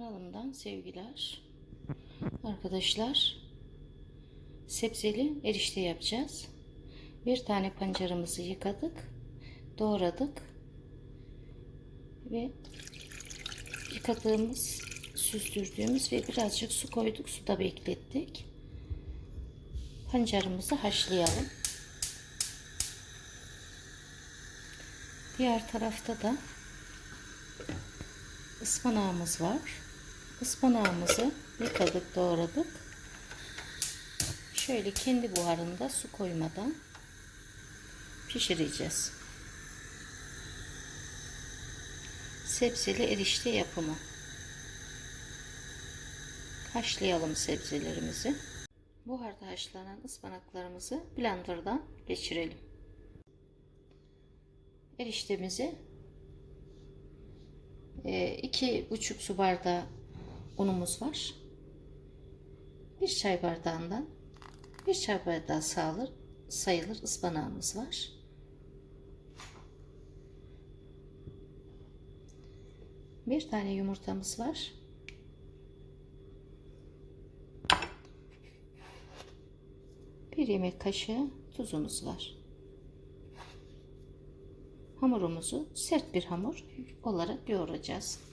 Kanalımdan sevgiler. Arkadaşlar sebzeli erişte yapacağız. Bir tane pancarımızı yıkadık. Doğradık. Ve yıkadığımız, süzdürdüğümüz ve birazcık su koyduk. Suda beklettik. Pancarımızı haşlayalım. Diğer tarafta da ıspanağımız var. Ispanağımızı yıkadık, doğradık. Şöyle kendi buharında su koymadan pişireceğiz. Sebzeli erişte yapımı. Haşlayalım sebzelerimizi. Buharda haşlanan ıspanaklarımızı blenderdan geçirelim. Eriştemizi e, iki buçuk su bardağı unumuz var. Bir çay bardağından bir çay bardağı sağılır, sayılır ıspanağımız var. Bir tane yumurtamız var. Bir yemek kaşığı tuzumuz var. Hamurumuzu sert bir hamur olarak yoğuracağız.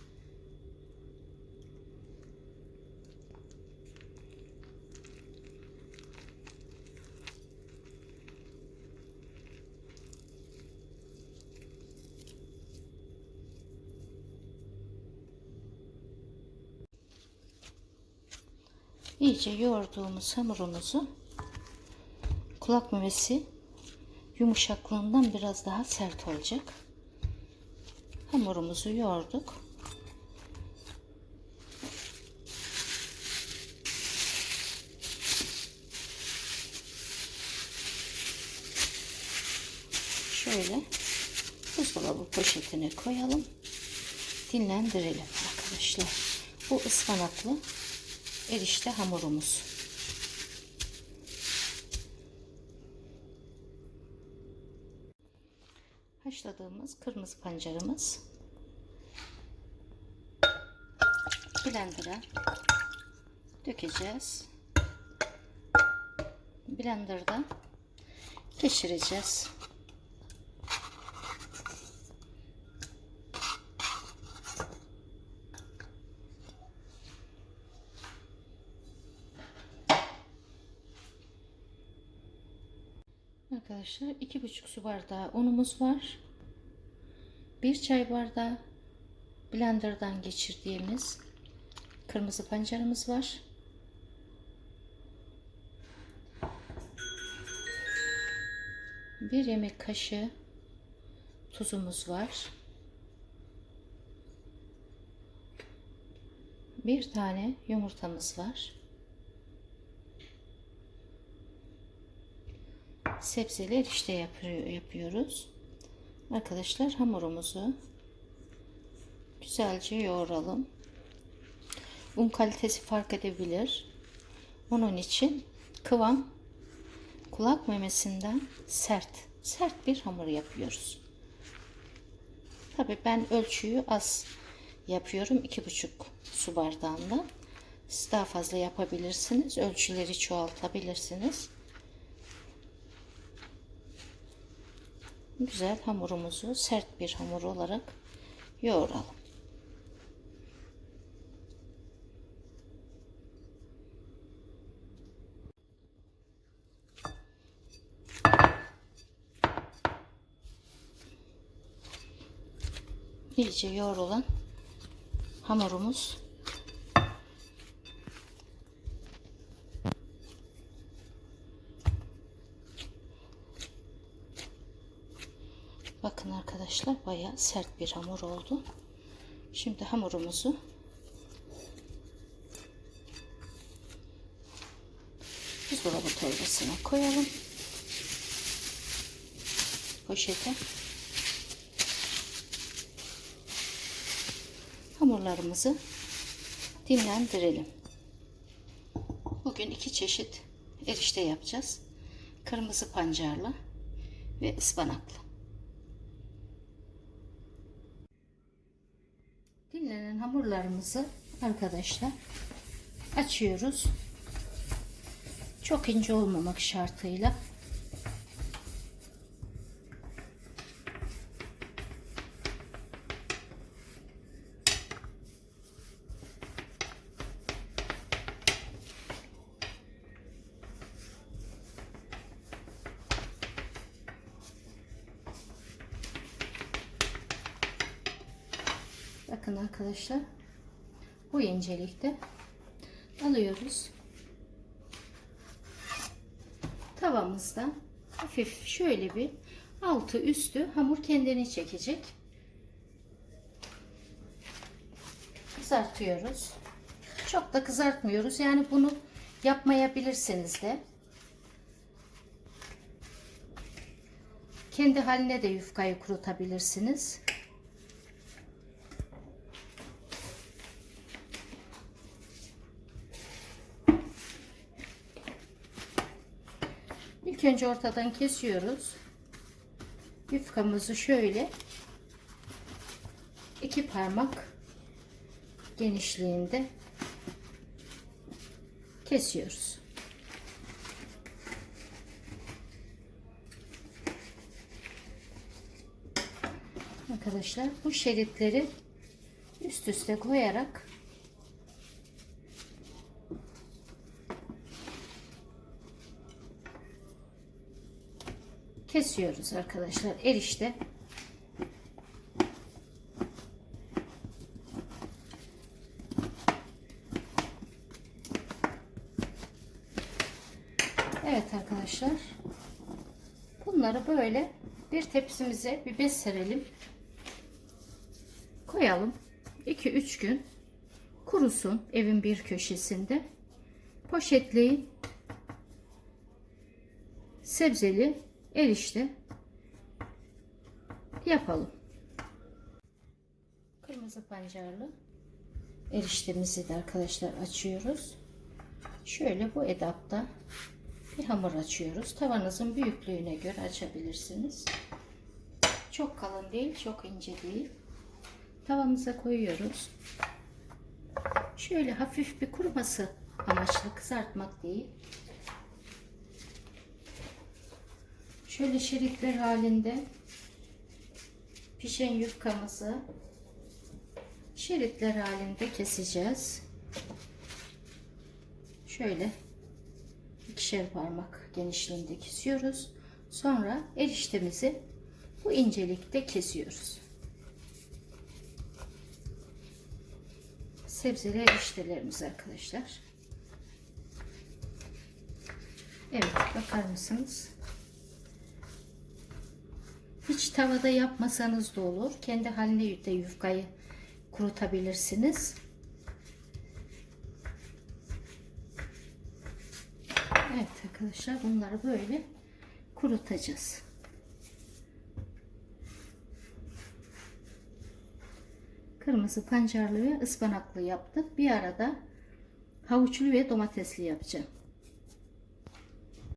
İyice yoğurduğumuz hamurumuzu kulak memesi yumuşaklığından biraz daha sert olacak. Hamurumuzu yoğurduk. Şöyle buzdolabı poşetine koyalım. Dinlendirelim arkadaşlar. Bu ıspanaklı erişte hamurumuz. haşladığımız kırmızı pancarımız blender'a dökeceğiz. Blender'da geçireceğiz. Arkadaşlar iki buçuk su bardağı unumuz var. Bir çay bardağı blenderdan geçirdiğimiz kırmızı pancarımız var. Bir yemek kaşığı tuzumuz var. Bir tane yumurtamız var. Sebzeli erişte yapıyor, yapıyoruz. Arkadaşlar hamurumuzu güzelce yoğuralım. Un kalitesi fark edebilir. Onun için kıvam kulak memesinden sert, sert bir hamur yapıyoruz. Tabi ben ölçüyü az yapıyorum. iki buçuk su bardağında. Siz daha fazla yapabilirsiniz. Ölçüleri çoğaltabilirsiniz. Güzel hamurumuzu sert bir hamur olarak yoğuralım. İyice yoğrulan hamurumuz Bakın arkadaşlar baya sert bir hamur oldu. Şimdi hamurumuzu buzdolabı torbasına koyalım. Poşete. Hamurlarımızı dinlendirelim. Bugün iki çeşit erişte yapacağız. Kırmızı pancarlı ve ıspanaklı. Hamurlarımızı arkadaşlar açıyoruz. Çok ince olmamak şartıyla. Bakın arkadaşlar bu incelikte alıyoruz. Tavamızda hafif şöyle bir altı üstü hamur kendini çekecek. Kızartıyoruz. Çok da kızartmıyoruz. Yani bunu yapmayabilirsiniz de. Kendi haline de yufkayı kurutabilirsiniz. İlk önce ortadan kesiyoruz. Yufkamızı şöyle iki parmak genişliğinde kesiyoruz. Arkadaşlar bu şeritleri üst üste koyarak kesiyoruz arkadaşlar. Erişte. Evet arkadaşlar. Bunları böyle bir tepsimize bir bez serelim. Koyalım. 2-3 gün kurusun evin bir köşesinde. Poşetleyin sebzeli erişte yapalım. Kırmızı pancarlı eriştemizi de arkadaşlar açıyoruz. Şöyle bu edapta bir hamur açıyoruz. Tavanızın büyüklüğüne göre açabilirsiniz. Çok kalın değil, çok ince değil. Tavamıza koyuyoruz. Şöyle hafif bir kuruması amaçlı kızartmak değil. Şöyle şeritler halinde pişen yufkamızı şeritler halinde keseceğiz. Şöyle ikişer parmak genişliğinde kesiyoruz. Sonra eriştemizi bu incelikte kesiyoruz. Sebzeli eriştelerimiz arkadaşlar. Evet bakar mısınız? Hiç tavada yapmasanız da olur. Kendi haline de yufkayı kurutabilirsiniz. Evet arkadaşlar bunları böyle kurutacağız. Kırmızı pancarlı ve ıspanaklı yaptık. Bir arada havuçlu ve domatesli yapacağım.